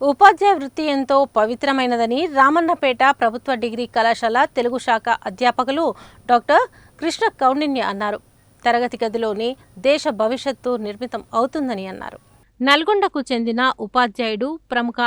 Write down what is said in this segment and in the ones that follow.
ఉపాధ్యాయ వృత్తి ఎంతో పవిత్రమైనదని రామన్నపేట ప్రభుత్వ డిగ్రీ కళాశాల తెలుగు శాఖ అధ్యాపకులు డాక్టర్ కృష్ణ కౌండిన్య అన్నారు. తరగతి గదిలోని దేశ భవిష్యత్తు నిర్మితం అవుతుందని అన్నారు. నల్గొండకు చెందిన ఉపాధ్యాయుడు ప్రముఖ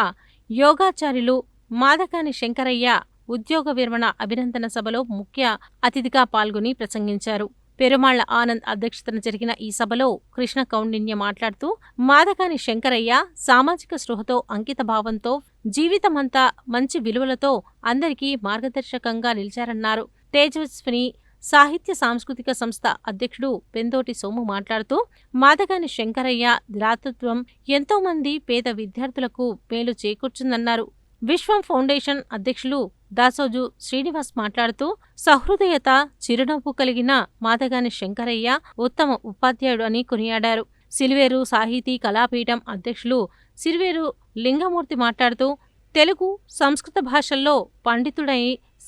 యోగాచార్యులు మాదకాని శంకరయ్య ఉద్యోగ విరమణ అభినందన సభలో ముఖ్య అతిథిగా పాల్గొని ప్రసంగించారు. పెరుమాళ్ళ ఆనంద్ అధ్యక్షతన జరిగిన ఈ సభలో కృష్ణ కౌండిన్య మాట్లాడుతూ మాదకాని శంకరయ్య సామాజిక స్పృహతో అంకిత భావంతో జీవితమంతా మంచి విలువలతో అందరికీ మార్గదర్శకంగా నిలిచారన్నారు. తేజస్విని సాహిత్య సాంస్కృతిక సంస్థ అధ్యక్షుడు పెందోటి సోము మాట్లాడుతూ మాదగాని శంకరయ్య దాతృత్వం ఎంతోమంది పేద విద్యార్థులకు మేలు చేకూర్చుందన్నారు. విశ్వం ఫౌండేషన్ అధ్యక్షులు దాసోజు శ్రీనివాస్ మాట్లాడుతూ సహృదయత చిరునవ్వు కలిగిన మాదగాని శంకరయ్య ఉత్తమ ఉపాధ్యాయుడు అని కొనియాడారు. సిల్వేరు సాహితీ కళాపీఠం అధ్యక్షులు సిల్వేరు లింగమూర్తి మాట్లాడుతూ తెలుగు సంస్కృత భాషల్లో పండితుడై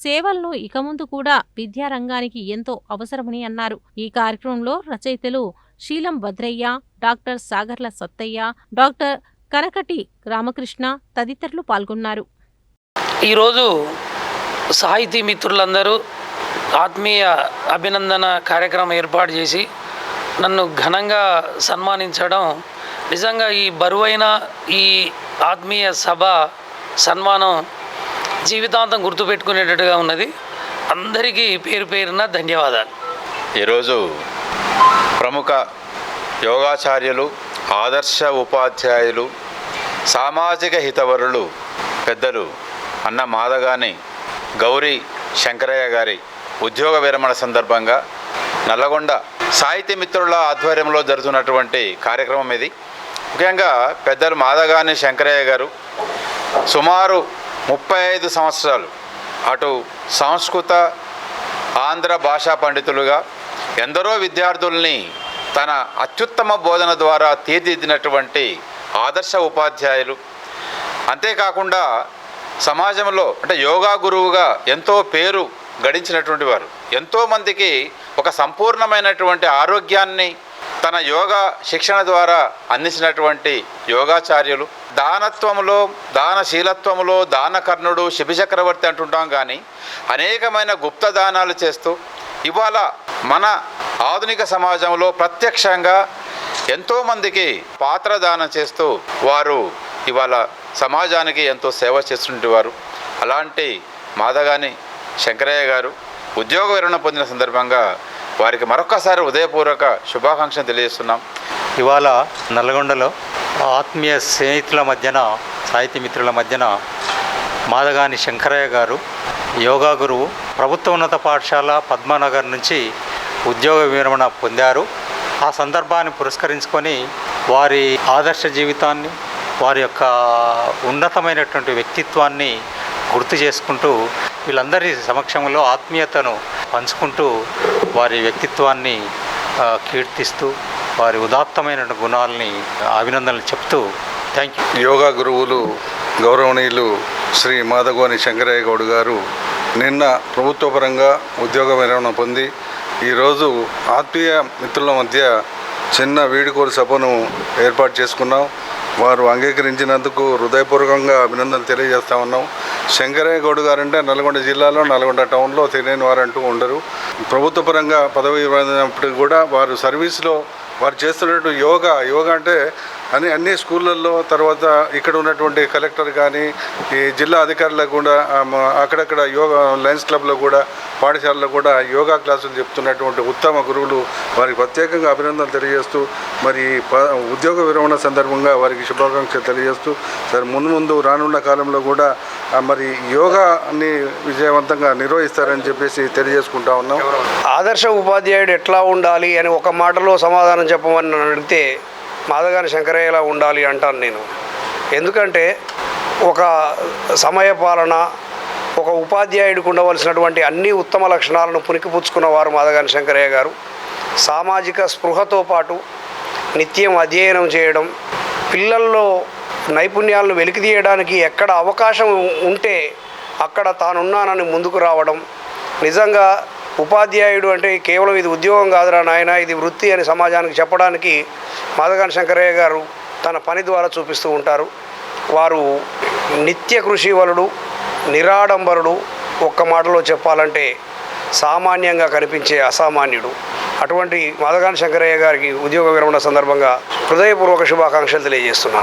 సేవలను ఇక ముందు కూడా విద్యారంగానికి ఎంతో అవసరమని అన్నారు. ఈ కార్యక్రమంలో రచయితలు శీలం భద్రయ్య డాక్టర్ సాగర్ల సత్తయ్య డాక్టర్ కనకటి రామకృష్ణ తదితరులు పాల్గొన్నారు. ఈరోజు సాహితీ మిత్రులందరూ ఆత్మీయ అభినందన కార్యక్రమం ఏర్పాటు చేసి నన్ను ఘనంగా సన్మానించడం నిజంగా ఈ బరువైన ఈ ఆత్మీయ సభ సన్మానం జీవితాంతం గుర్తుపెట్టుకునేటట్టుగా ఉన్నది. అందరికీ పేరు పేరున ధన్యవాదాలు. ఈరోజు ప్రముఖ యోగాచార్యులు ఆదర్శ ఉపాధ్యాయులు సామాజిక హితవరులు పెద్దలు అన్న మాదగాని గౌరీ శంకరయ్య గారి ఉద్యోగ విరమణ సందర్భంగా నల్లగొండ సాహిత్య మిత్రుల ఆధ్వర్యంలో జరుగుతున్నటువంటి కార్యక్రమం ఇది. ముఖ్యంగా పెద్దలు మాదగాని శంకరయ్య గారు సుమారు ముప్పై ఐదు సంవత్సరాలు అటు సంస్కృత ఆంధ్ర భాషా పండితులుగా ఎందరో విద్యార్థుల్ని తన అత్యుత్తమ బోధన ద్వారా తీర్చిదిద్దినటువంటి ఆదర్శ ఉపాధ్యాయులు. అంతేకాకుండా సమాజంలో అంటే యోగా గురువుగా ఎంతో పేరు గడించినటువంటి వారు. ఎంతోమందికి ఒక సంపూర్ణమైనటువంటి ఆరోగ్యాన్ని తన యోగా శిక్షణ ద్వారా అందించినటువంటి యోగాచార్యులు. దానత్వంలో దానశీలత్వంలో దానకర్ణుడు శిబిచక్రవర్తి అంటుంటాం కానీ అనేకమైన గుప్త దానాలు చేస్తూ ఇవాళ మన ఆధునిక సమాజంలో ప్రత్యక్షంగా ఎంతోమందికి పాత్ర దానం చేస్తూ వారు ఇవాళ సమాజానికి ఎంతో సేవ చేస్తుండేవారు అలాంటి మాదగాని శంకరయ్య గారు ఉద్యోగ విరమణ పొందిన సందర్భంగా వారికి మరొకసారి ఉదయపూర్వక శుభాకాంక్షలు తెలియజేస్తున్నాం. ఇవాళ నల్గొండలో ఆత్మీయ స్నేహితుల మధ్యన సాహితీ మిత్రుల మధ్యన మాదగాని శంకరయ్య గారు యోగా గురువు ప్రభుత్వ ఉన్నత పాఠశాల పద్మానగర్ నుంచి ఉద్యోగ విరమణ పొందారు. ఆ సందర్భాన్ని పురస్కరించుకొని వారి ఆదర్శ జీవితాన్ని వారి యొక్క ఉన్నతమైనటువంటి వ్యక్తిత్వాన్ని గుర్తు చేసుకుంటూ వీళ్ళందరి సమక్షంలో ఆత్మీయతను పంచుకుంటూ వారి వ్యక్తిత్వాన్ని కీర్తిస్తూ వారి ఉదాత్తమైన గుణాలని అభినందనలు చెప్తూ థ్యాంక్ యూ. యోగా గురువులు గౌరవనీయులు శ్రీ మాధగోని శంకరయ్య గౌడ్ గారు నిన్న ప్రభుత్వపరంగా ఉద్యోగ విరమణ పొంది ఈరోజు ఆత్మీయ మిత్రుల మధ్య చిన్న వీడుకోలు సభను ఏర్పాటు చేసుకున్నాం. వారు అంగీకరించినందుకు హృదయపూర్వకంగా అభినందనలు తెలియజేస్తా ఉన్నాం. శంకరయ్య గౌడ్ గారంటే నల్గొండ జిల్లాలో నల్గొండ టౌన్లో తెలియని వారంటూ ఉండరు. ప్రభుత్వ పరంగా పదవి పొందినప్పటికీ కూడా వారు సర్వీస్లో వారు చేస్తున్నట్టు యోగా యోగా అంటే అని అన్ని స్కూళ్ళల్లో తర్వాత ఇక్కడ ఉన్నటువంటి కలెక్టర్ కానీ ఈ జిల్లా అధికారులకు కూడా అక్కడక్కడ యోగా లయన్స్ క్లబ్లో కూడా పాఠశాలలో కూడా యోగా క్లాసులు చెప్తున్నటువంటి ఉత్తమ గురువులు వారికి ప్రత్యేకంగా అభినందనలు తెలియజేస్తూ మరి ఉద్యోగ విరమణ సందర్భంగా వారికి శుభాకాంక్షలు తెలియజేస్తూ సరే ముందు ముందు రానున్న కాలంలో కూడా మరి యోగాని విజయవంతంగా నిర్వహిస్తారని చెప్పేసి తెలియజేసుకుంటా ఉన్నాం. ఆదర్శ ఉపాధ్యాయుడు ఎట్లా ఉండాలి అని ఒక మాటలో సమాధానం చెప్పమని అడిగితే మాదగాని శంకరయ్యలా ఉండాలి అంటాను నేను. ఎందుకంటే ఒక సమయపాలన ఒక ఉపాధ్యాయుడికి ఉండవలసినటువంటి అన్ని ఉత్తమ లక్షణాలను పునికిపుచ్చుకున్నవారు మాదగాని శంకరయ్య గారు. సామాజిక స్పృహతో పాటు నిత్యం అధ్యయనం చేయడం పిల్లల్లో నైపుణ్యాలను వెలికితీయడానికి ఎక్కడ అవకాశం ఉంటే అక్కడ తానున్నానని ముందుకు రావడం నిజంగా ఉపాధ్యాయుడు అంటే కేవలం ఇది ఉద్యోగం కాదురా నాయన ఇది వృత్తి అని సమాజానికి చెప్పడానికి మాదగాని శంకరయ్య గారు తన పని ద్వారా చూపిస్తూ ఉంటారు. వారు నిత్య కృషి వలుడు నిరాడంబరుడు ఒక్క మాటలో చెప్పాలంటే సామాన్యంగా కనిపించే అసామాన్యుడు. అటువంటి మాదగాని శంకరయ్య గారికి ఉద్యోగ విరమణ సందర్భంగా హృదయపూర్వక శుభాకాంక్షలు తెలియజేస్తున్నాను.